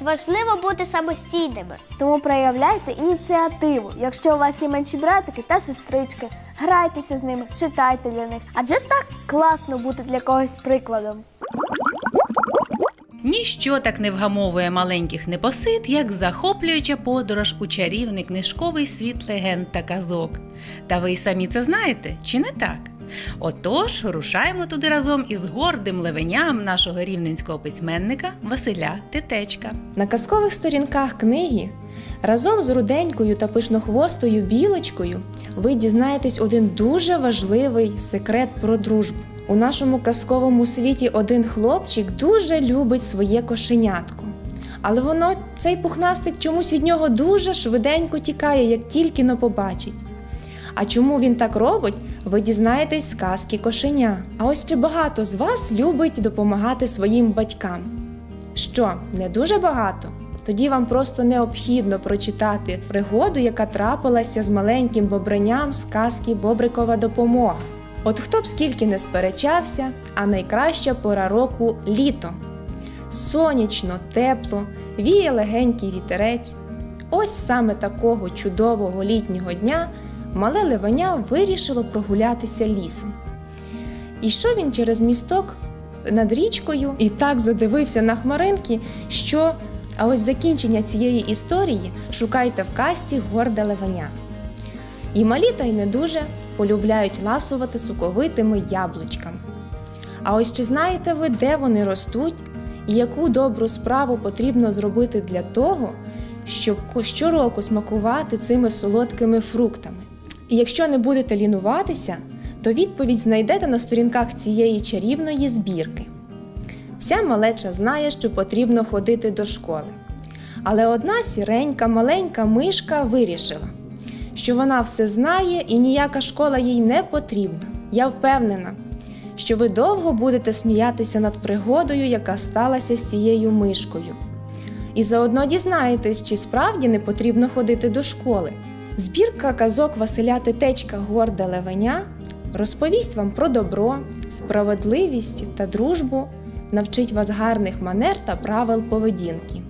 важливо бути самостійними. Тому проявляйте ініціативу. Якщо у вас є менші братики та сестрички, грайтеся з ними, читайте для них. Адже так класно бути для когось прикладом. Ніщо так не вгамовує маленьких непосид, як захоплююча подорож у чарівний книжковий світ легенд та казок. Та ви й самі це знаєте, чи не так? Отож, рушаємо туди разом із гордим левеням нашого рівненського письменника Василя Тетечка. На казкових сторінках книги разом з руденькою та пишнохвостою білочкою ви дізнаєтесь один дуже важливий секрет про дружбу. У нашому казковому світі один хлопчик дуже любить своє кошенятко. Але воно, цей пухнастик, чомусь від нього дуже швиденько тікає, як тільки но побачить. А чому він так робить, ви дізнаєтесь з казки кошеня. А ось ще багато з вас любить допомагати своїм батькам. Що, не дуже багато? Тоді вам просто необхідно прочитати пригоду, яка трапилася з маленьким бобриням з казки Бобрикова допомога. От хто б скільки не сперечався, а найкраща пора року літо. Сонячно, тепло, віє легенький вітерець. Ось саме такого чудового літнього дня мале левеня вирішило прогулятися лісом. Ішов він через місток над річкою і так задивився на хмаринки, що а ось закінчення цієї історії шукайте в касті горде левеня. І малі та й не дуже полюбляють ласувати соковитими яблучками. А ось чи знаєте ви, де вони ростуть і яку добру справу потрібно зробити для того, щоб щороку смакувати цими солодкими фруктами? І якщо не будете лінуватися, то відповідь знайдете на сторінках цієї чарівної збірки. Вся малеча знає, що потрібно ходити до школи. Але одна сіренька маленька мишка вирішила, що вона все знає і ніяка школа їй не потрібна. Я впевнена, що ви довго будете сміятися над пригодою, яка сталася з цією мишкою. І заодно дізнаєтесь, чи справді не потрібно ходити до школи. Збірка казок Василя Тетечка Горде Левеня розповість вам про добро, справедливість та дружбу, навчить вас гарних манер та правил поведінки.